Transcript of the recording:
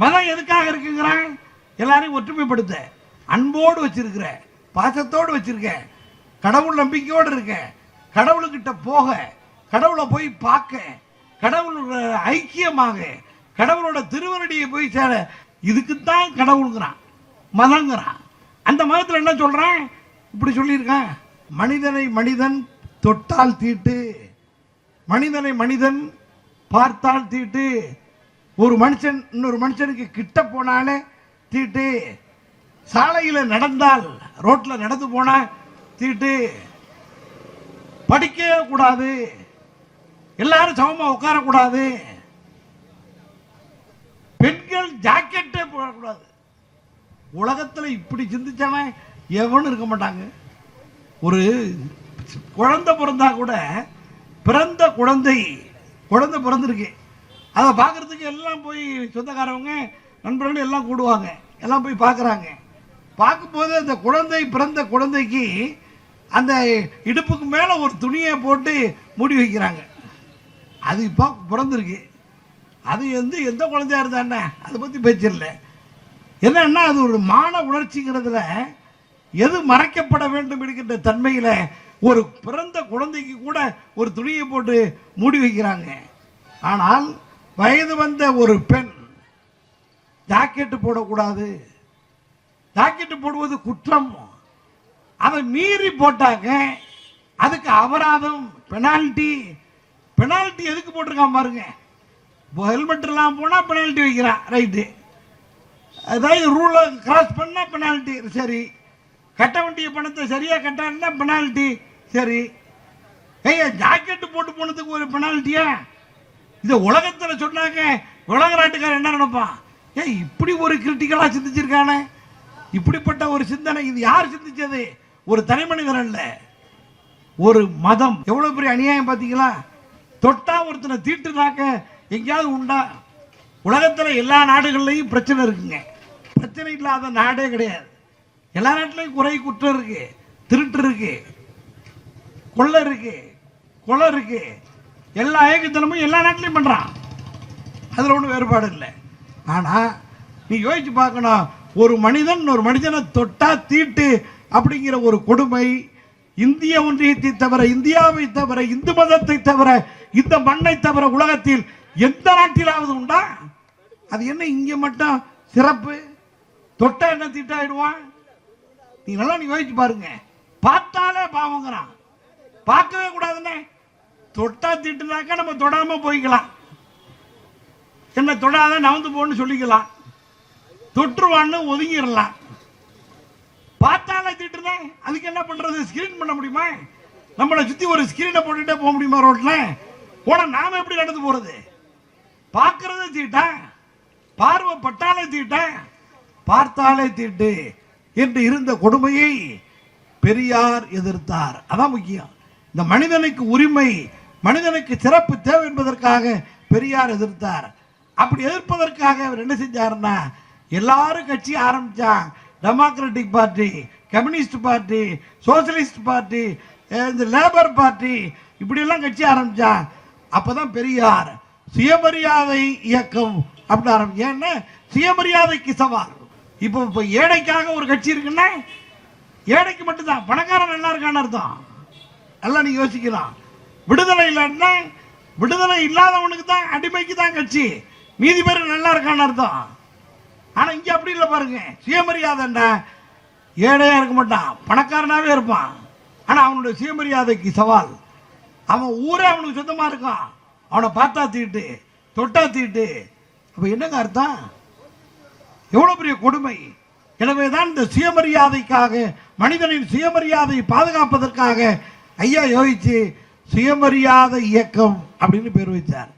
மதம் எதுக்காக இருக்குங்கிறான் எல்லாரையும் ஒற்றுமைப்படுத்த. அன்போடு வச்சிருக்கிற பாசத்தோடு வச்சிருக்க கடவுள் நம்பிக்கையோடு இருக்க கடவுளுக்கிட்ட போக கடவுளை போய் பார்க்க கடவுளோட ஐக்கியமாக கடவுளோட திருவருடியை போய் சேர இதுக்குத்தான் கடவுளுங்கிறான் மதங்கிறான். அந்த மதத்தில் என்ன சொல்கிறேன் இப்படி சொல்லியிருக்கான் மனிதனை மனிதன் தொட்டால் தீட்டு மனிதனை மனிதன் பார்த்தால் தீட்டு ஒரு மனுஷன் இன்னொரு மனுஷனுக்கு கிட்ட போனாலே தீட்டு சாலையில் நடந்தால் ரோட்டில் நடந்து போனால் தீட்டு படிக்கவே கூடாது எல்லாரும் சமமாக உட்காரக்கூடாது. பெண்கள் ஜாக்கெட்டே போடக்கூடாது. உலகத்தில் இப்படி சிந்திச்சவன் எவனும் இருக்க மாட்டாங்க. ஒரு குழந்தை பிறந்தா கூட பிறந்த குழந்தை குழந்தை பிறந்திருக்கு. அதை பார்க்குறதுக்கு எல்லாம் போய் சொந்தக்காரவங்க நண்பர்கள் எல்லாம் கூடுவாங்க. எல்லாம் போய் பார்க்குறாங்க. பார்க்கும்போது அந்த குழந்தை பிறந்த குழந்தைக்கு அந்த இடுப்புக்கு மேலே ஒரு துணியை போட்டு மூடி வைக்கிறாங்க. அது இப்போ பிறந்திருக்கு. அது வந்து எந்த குழந்தையா இருந்தா என்ன? அதை பற்றி பேச்சிடல என்னன்னா அது ஒரு மான உணர்ச்சிங்கிறதுல எது மறைக்கப்பட வேண்டும் என்கின்ற தன்மையில் ஒரு பிறந்த குழந்தைக்கு கூட ஒரு துணியை போட்டு மூடி வைக்கிறாங்க. ஆனால் வயது வந்த ஒரு பெண் ஜாக்கெட்டு போடக்கூடாது. ஜாக்கெட்டு போடுவது குற்றம். அதை மீறி போட்டாங்க. அதுக்கு அபராதம் பெனால்டி பெனால்டி எதுக்கு போட்டிருக்கான் பாருங்க. ஹெல்மெட் இல்லாமல் போனால் பெனால்ட்டி வைக்கிறான் ரைட்டு அதாவது ரூலை கிராஸ் பண்ணால் பெனால்ட்டி. சரி. கட்ட வேண்டிய பணத்தை சரியாக கட்டாருன்னா பெனால்ட்டி. சரி. ஐயா ஜாக்கெட்டு போட்டு போனதுக்கு ஒரு பெனால்ட்டியா? இதை உலகத்துல சொன்னாங்க உலக நாட்டுக்காரன் என்ன நினைப்பான் ஏன் இப்படி ஒரு கிரிட்டிக்கலா சிந்திச்சிருக்கானே? இப்படிப்பட்ட ஒரு சிந்தனை இது யார் சிந்திச்சது? ஒரு தனி மனிதர் அல்ல. ஒரு மதம். எவ்வளவு பெரிய அநியாயம் பார்த்தீங்களா தொட்டா ஒருத்தனை தீட்டுனாக்க எங்கேயாவது உண்டா? உலகத்துல எல்லா நாடுகள்லையும் பிரச்சனை இருக்குங்க. பிரச்சனை இல்லாத நாடே கிடையாது. எல்லா நாட்டிலையும் குறை குற்றம் இருக்கு. திருட்டு இருக்கு. கொள்ளை இருக்கு. கொலை இருக்கு. எல்லா ஏகத்தனமும் எல்லா நாட்டிலையும் பண்ணுறான் அதில் ஒன்றும் வேறுபாடு இல்லை. ஆனால் நீ யோசிச்சு பார்க்கணும் ஒரு மனிதன் ஒரு மனிதனை தொட்டா தீட்டு அப்படிங்கிற ஒரு கொடுமை இந்திய ஒன்றியத்தை தவிர இந்தியாவை தவிர இந்து மதத்தை தவிர இந்த மண்ணை தவிர உலகத்தில் எந்த நாட்டிலாவது உண்டா? அது என்ன இங்கே மட்டும் சிறப்பு? தொட்டா என்ன தீட்டாயிடுவான்? நீ நல்லா நீ யோசிச்சு பாருங்க. பார்த்தாலே பாவங்கிறான். பார்க்கவே கூடாதுன்னு. தொட்டா திட்டுனாக்கா நம்ம தொடாம போய்க்கலாம். என்ன தொடாத நவந்து போன்னு சொல்லிக்கலாம். தொற்றுவான்னு ஒதுங்கிடலாம். பார்த்தாலே திட்டுனா அதுக்கு என்ன பண்றது? ஸ்கிரீன் பண்ண முடியுமா? நம்மளை சுத்தி ஒரு ஸ்கிரீனை போட்டுட்டே போக முடியுமா ரோட்ல? போனா நாம எப்படி நடந்து போறது? பார்க்கறத தீட்டா? பார்வை பட்டாலே தீட்டா? பார்த்தாலே தீட்டு என்று இருந்த கொடுமையை பெரியார் எதிர்த்தார். அதான் முக்கியம். இந்த மனிதனுக்கு உரிமை மனிதனுக்கு சிறப்பு தேவை என்பதற்காக பெரியார் எதிர்த்தார். அப்படி எதிர்ப்பதற்காக அவர் என்ன செஞ்சாருன்னா எல்லாரும் கட்சி ஆரம்பித்தாங்க democratic party communist party socialist party இந்த லேபர் பார்ட்டி இப்படியெல்லாம் கட்சி ஆரம்பிச்சான் அப்பதான் பெரியார் சுயமரியாதை இயக்கம் அப்படின்னு ஆரம்பி ஏன்னா சுயமரியாதைக்கு சவால். இப்போ இப்போ ஏழைக்காக ஒரு கட்சி இருக்குன்னா ஏழைக்கு மட்டும்தான். பணக்காரன் நல்லா இருக்கான்னு அர்த்தம்? நல்லா நீ யோசிக்கலாம். விடுதலை இல்லைன்னா விடுதலை இல்லாதவனுக்கு தான் அடிமைக்கு தான் கட்சி. மீதி பேர் நல்லா இருக்கான்னு அர்த்தம். ஆனால் இங்கே அப்படி இல்லை பாருங்க. சுயமரியாதைண்டா. ஏழையாக இருக்க மாட்டான். பணக்காரனாகவே இருப்பான். ஆனால் அவனுடைய சுயமரியாதைக்கு சவால். அவன் ஊரே அவனுக்கு சொந்தமாக இருக்கான். அவனை பார்த்தா தீட்டு தொட்டா தீட்டு. அப்போ என்னங்க அர்த்தம்? எவ்வளோ பெரிய கொடுமை. எனவே தான் இந்த சுயமரியாதைக்காக மனிதனின் சுயமரியாதையை பாதுகாப்பதற்காக ஐயா யோசிச்சு சுயமரியாதை இயக்கம் அப்படின்னு பேர் வைத்தார்.